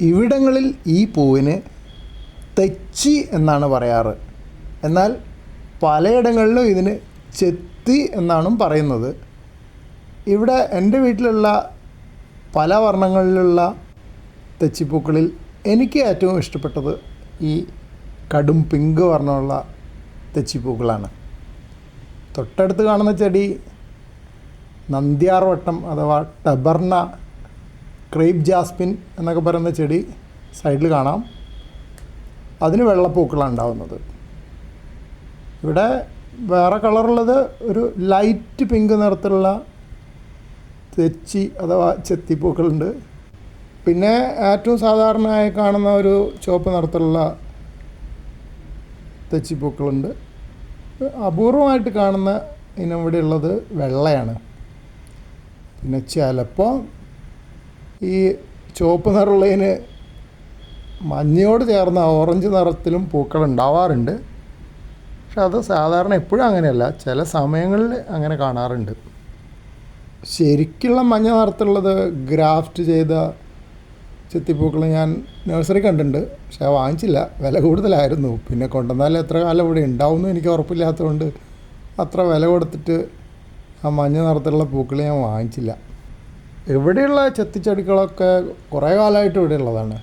ഇവിടങ്ങളിൽ ഈ പൂവിന് തെച്ചി എന്നാണ് പറയാറ്. എന്നാൽ പലയിടങ്ങളിലും ഇതിന് ചെത്തി എന്നാണ് പറയുന്നത്. ഇവിടെ എന്റെ വീട്ടിലുള്ള പല വർണങ്ങളിലുള്ള തെച്ചിപ്പൂക്കളിൽ എനിക്ക് ഏറ്റവും ഇഷ്ടപ്പെട്ടത് ഈ കടും പിങ്ക് വർണമുള്ള തെച്ചിപ്പൂക്കളാണ്. തൊട്ടടുത്ത് കാണുന്ന ചെടി നന്ദ്യാർവട്ടം അഥവാ ടബർണ ക്രേപ്പ് ജാസ്മിൻ എന്നൊക്കെ പറയുന്ന ചെടി സൈഡിൽ കാണാം. അതിന് വെള്ളപ്പൂക്കളാണ് ഉണ്ടാവുന്നത്. ഇവിടെ വേറെ കളറുള്ളത് ഒരു ലൈറ്റ് പിങ്ക് നിറത്തിലുള്ള തെച്ചി അഥവാ ചെത്തിപ്പൂക്കളുണ്ട്. പിന്നെ ഏറ്റവും സാധാരണയായി കാണുന്ന ഒരു ചുവപ്പ് നിറത്തിലുള്ള തെച്ചിപ്പൂക്കളുണ്ട്. അപൂർവമായിട്ട് കാണുന്ന ഇനം ഇവിടെ ഉള്ളത് വെള്ളയാണ്. പിന്നെ ചിലപ്പോൾ ഈ ചുവപ്പ് നിറമുള്ളതിന് മഞ്ഞയോട് ചേർന്ന ഓറഞ്ച് നിറത്തിലും പൂക്കൾ ഉണ്ടാവാറുണ്ട്. പക്ഷെ അത് സാധാരണ എപ്പോഴും അങ്ങനെയല്ല. ചില സമയങ്ങളിൽ അങ്ങനെ കാണാറുണ്ട്. ശരിക്കുള്ള മഞ്ഞ നിറത്തിലുള്ളത് ഗ്രാഫ്റ്റ് ചെയ്ത ചെത്തിപ്പൂക്കൾ ഞാൻ നഴ്സറി കണ്ടിട്ടുണ്ട്. പക്ഷെ വാങ്ങിച്ചില്ല. വില കൂടുതലായിരുന്നു. പിന്നെ കൊണ്ടുവന്നാൽ എത്ര കാലം ഇവിടെ ഉണ്ടാവുമെന്ന് എനിക്ക് ഉറപ്പില്ലാത്തതുകൊണ്ട് അത്ര വില കൊടുത്തിട്ട് ആ മഞ്ഞ നിറത്തിലുള്ള പൂക്കൾ ഞാൻ വാങ്ങിച്ചില്ല. ഇവിടെയുള്ള ചെത്തിച്ചെടികളൊക്കെ കുറേ കാലമായിട്ട് ഇവിടെ ഉള്ളതാണ്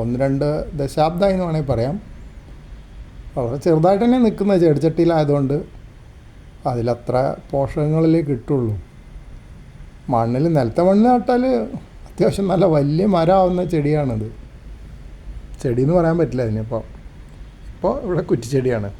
ഒന്ന് രണ്ട് ദശാബ്ദമായി എന്ന് വേണമെങ്കിൽ പറയാം. വളരെ ചെറുതായിട്ട് തന്നെ നിൽക്കുന്ന ചെടിച്ചട്ടിയിലായതുകൊണ്ട് അതിലത്ര പോഷകങ്ങളിലേ കിട്ടുള്ളൂ. മണ്ണിൽ നിലത്തെ മണ്ണിൽ നട്ടാൽ അത്യാവശ്യം നല്ല വലിയ മരമാവുന്ന ചെടിയാണിത്. ചെടി എന്ന് പറയാൻ പറ്റില്ല അതിനിപ്പോൾ ഇപ്പോൾ ഇവിടെ കുറ്റിച്ചെടിയാണ്.